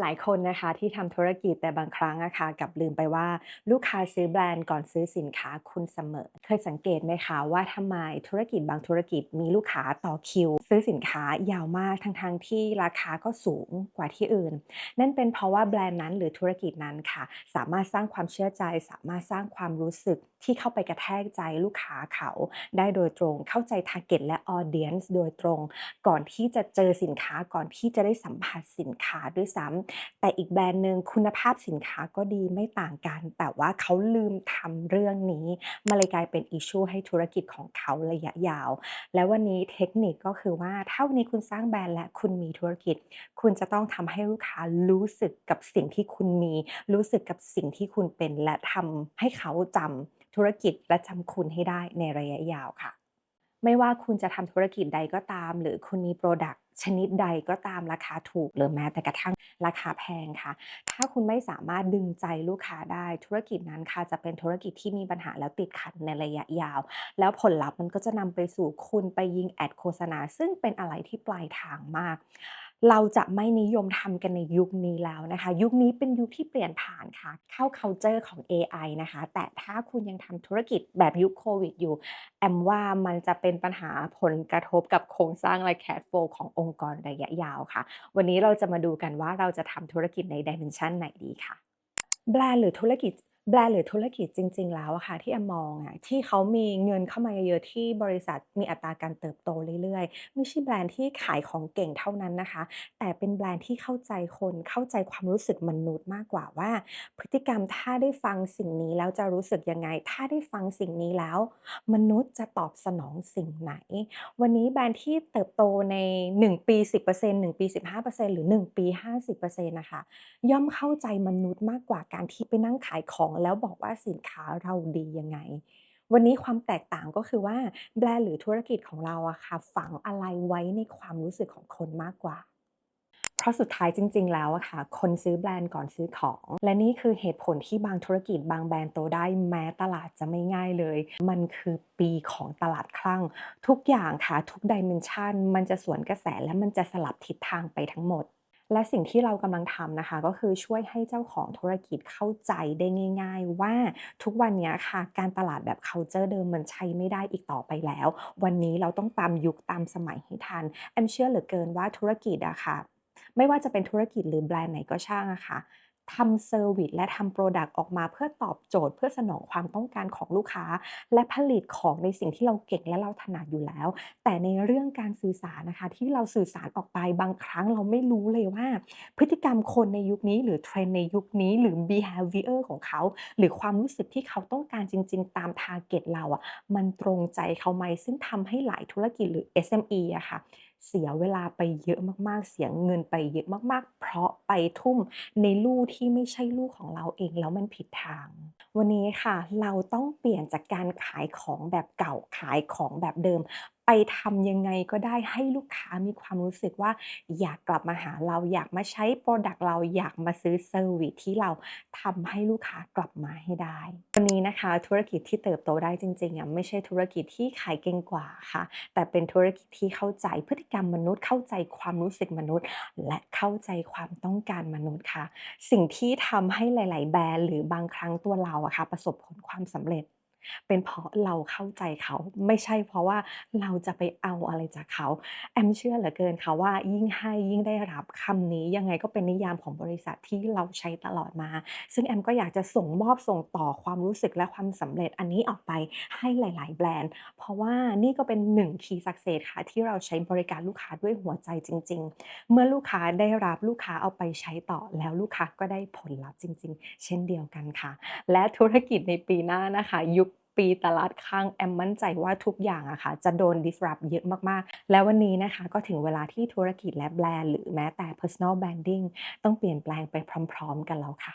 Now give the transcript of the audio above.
หลายคนนะคะที่ทำธุรกิจแต่บางครั้งอะค่ะกับลืมไปว่าลูกค้าซื้อแบรนด์ก่อนซื้อสินค้าคุณเสมอ เคยสังเกตไหมคะว่าทำไมธุรกิจบางธุรกิจมีลูกค้าต่อคิว ซื้อสินค้ายาวมากทั้งๆทที่ราคาก็สูงกว่าที่อื่น นั่นเป็นเพราะว่าแบรนด์นั้นหรือธุรกิจนั้นค่ะ สามารถสร้างความเชื่อใจ สามารถสร้างความรู้สึกที่เข้าไปกระแทกใจลูกค้าเขา ได้โดยตรงเข้าใจทาร์เก็ตและออเดียนส์โดยตรง ก่อนที่จะเจอสินค้าก่อนที่จะได้สัมผัสสินค้าด้วยซ้ำแต่อีกแบรนด์หนึ่งคุณภาพสินค้าก็ดีไม่ต่างกัน แต่ว่าเขาลืมทำเรื่องนี้มาเลยกลายเป็นอิชชูให้ธุรกิจของเขาระยะยาว และวันนี้เทคนิคก็คือว่าถ้าวันนี้คุณสร้างแบรนด์และคุณมีธุรกิจ คุณจะต้องทำให้ลูกค้ารู้สึกกับสิ่งที่คุณมี รู้สึกกับสิ่งที่คุณเป็น และทำให้เขาจำธุรกิจและจำคุณให้ได้ในระยะยาวค่ะ ไม่ว่าคุณจะทำธุรกิจใดก็ตาม หรือคุณมีโปรดักชนิดใดก็ตามราคาถูก หรือแม้แต่กระทั่งราคาแพงค่ะ ถ้าคุณไม่สามารถดึงใจลูกค้าได้ธุรกิจนั้นค่ะ จะเป็นธุรกิจที่มีปัญหาแล้วติดขัดในระยะยาว แล้วผลลัพธ์มันก็จะนำไปสู่คุณไปยิงแอดโฆษณา ซึ่งเป็นอะไรที่ปลายทางมาก เราจะไม่นิยมทำกันในยุคนี้แล้วนะคะ ยุคนี้เป็นยุคที่เปลี่ยนผ่านค่ะ เข้า culture ของ AI นะคะ แต่ถ้าคุณยังทำธุรกิจแบบยุคโควิดอยู่ แอมว่ามันจะเป็นปัญหาผลกระทบกับโครงสร้างและ cash flow ขององค์กรระยะยาวค่ะ วันนี้เราจะมาดูกันว่าเราจะทำธุรกิจใน dimension ไหนดีค่ะแบรนด์หรือธุรกิจ แบรนด์หรือธุรกิจจริง ๆ แล้วอะค่ะที่แอมมองอะที่เขามีเงินเข้ามาเยอะๆที่บริษัทมีอัตราการเติบโตเรื่อยๆ ไม่ใช่แบรนด์ที่ขายของเก่งเท่านั้นนะคะ แต่เป็นแบรนด์ที่เข้าใจคนเข้าใจความรู้สึกมนุษย์มากกว่าว่า พฤติกรรมถ้าได้ฟังสิ่งนี้แล้วจะรู้สึกยังไง ถ้าได้ฟังสิ่งนี้แล้ว มนุษย์จะตอบสนองสิ่งไหน วันนี้แบรนด์ที่เติบโตใน 1 ปี 10% 1 ปี 15%หรือ 1 ปี 50%นะคะย่อมเข้าใจมนุษย์มากกว่าการที่ไปนั่งขายของแล้วบอกว่าสินค้าเราดียังไง วันนี้ความแตกต่างก็คือว่าแบรนด์หรือธุรกิจของเราอะค่ะฝังอะไรไว้ในความรู้สึกของคนมากกว่าเพราะสุดท้ายจริง ๆ แล้วอะค่ะ คนซื้อแบรนด์ก่อนซื้อของ และนี่คือเหตุผลที่บางธุรกิจบางแบรนด์โตได้แม้ตลาดจะไม่ง่ายเลย มันคือปีของตลาดคลั่ง ทุกอย่างค่ะ ทุก dimension มันจะสวนกระแสและมันจะสลับทิศทางไปทั้งหมด และสิ่งที่เรากำลังทำนะคะ ก็คือช่วยให้เจ้าของธุรกิจเข้าใจได้ง่าย ๆ ว่าทุกวันนี้ค่ะ การตลาดแบบ culture เดิมมันใช้ไม่ได้อีกต่อไปแล้ว วันนี้เราต้องตามยุคตามสมัยให้ทันแอมเชื่อเหลือเกินว่าธุรกิจอะค่ะไม่ว่าจะเป็นธุรกิจหรือแบรนด์ไหนก็ช่างอะค่ะ ทำเซอร์วิสและทำโปรดักต์ออกมาเพื่อตอบโจทย์เพื่อสนองความต้องการของลูกค้า และผลิตของในสิ่งที่เราเก่งและเราถนัดอยู่แล้ว แต่ในเรื่องการสื่อสารนะคะ ที่เราสื่อสารออกไปบางครั้งเราไม่รู้เลยว่า พฤติกรรมคนในยุคนี้ หรือ trend ในยุคนี้หรือ behavior ของเขา หรือความรู้สึกที่เขาต้องการจริง ๆ ตาม target เราอะมันตรงใจเขาไหมซึ่งทำให้หลายธุรกิจหรือ SME อะค่ะ เสียเวลาไปเยอะมากๆ เสียเงินไปเยอะมากๆ เพราะไปทุ่มในลู่ที่ไม่ใช่ลู่ของเราเองแล้วมันผิดทาง วันนี้ค่ะ เราต้องเปลี่ยนจากการขายของแบบเก่าขายของแบบเดิมไปทำยังไงก็ได้ให้ลูกค้ามีความรู้สึกว่า อยากกลับมาหาเราอยากมาใช้โพรดักต์เราอยากมาซื้อเซอร์วิสที่เราทำให้ลูกค้ากลับมาให้ได้ วันนี้นะคะ ธุรกิจที่เติบโตได้จริงๆอะไม่ใช่ธุรกิจที่ขายเก่งกว่าค่ะ แต่เป็นธุรกิจที่เข้าใจพฤติกรรมมนุษย์ เข้าใจความรู้สึกมนุษย์ และเข้าใจความต้องการมนุษย์ค่ะ สิ่งที่ทำให้หลาย ๆ แบรนด์หรือบางครั้งตัวเราอะค่ะประสบผลความสำเร็จ เป็นเพราะเราเข้าใจเขาไม่ใช่เพราะว่าเราจะไปเอาอะไรจากเขา แอมเชื่อเหลือเกินค่ะว่า ยิ่งให้ยิ่งได้รับคำนี้ยังไงก็เป็นนิยามของบริษัทที่เราใช้ตลอดมา ซึ่งแอมก็อยากจะส่งมอบส่งต่อความรู้สึกและความสำเร็จอันนี้ออกไปให้หลาย ๆ แบรนด์ เพราะว่านี่ก็เป็น1 Key Success ค่ะที่เราใช้บริการลูกค้าด้วยหัวใจจริง ๆ เมื่อลูกค้าได้รับลูกค้าเอาไปใช้ต่อแล้วลูกค้าก็ได้ผลลัพธ์จริง ๆ เช่นเดียวกันค่ะ และธุรกิจในปีหน้านะคะยุค ปีตลาดค้างแอมมั่นใจว่าทุกอย่างอะค่ะจะโดน disrupt เยอะมากๆ และวันนี้นะคะก็ถึงเวลาที่ธุรกิจและแบรนด์หรือแม้แต่ Personal Branding ต้องเปลี่ยนแปลงไปพร้อม ๆ กันแล้วค่ะ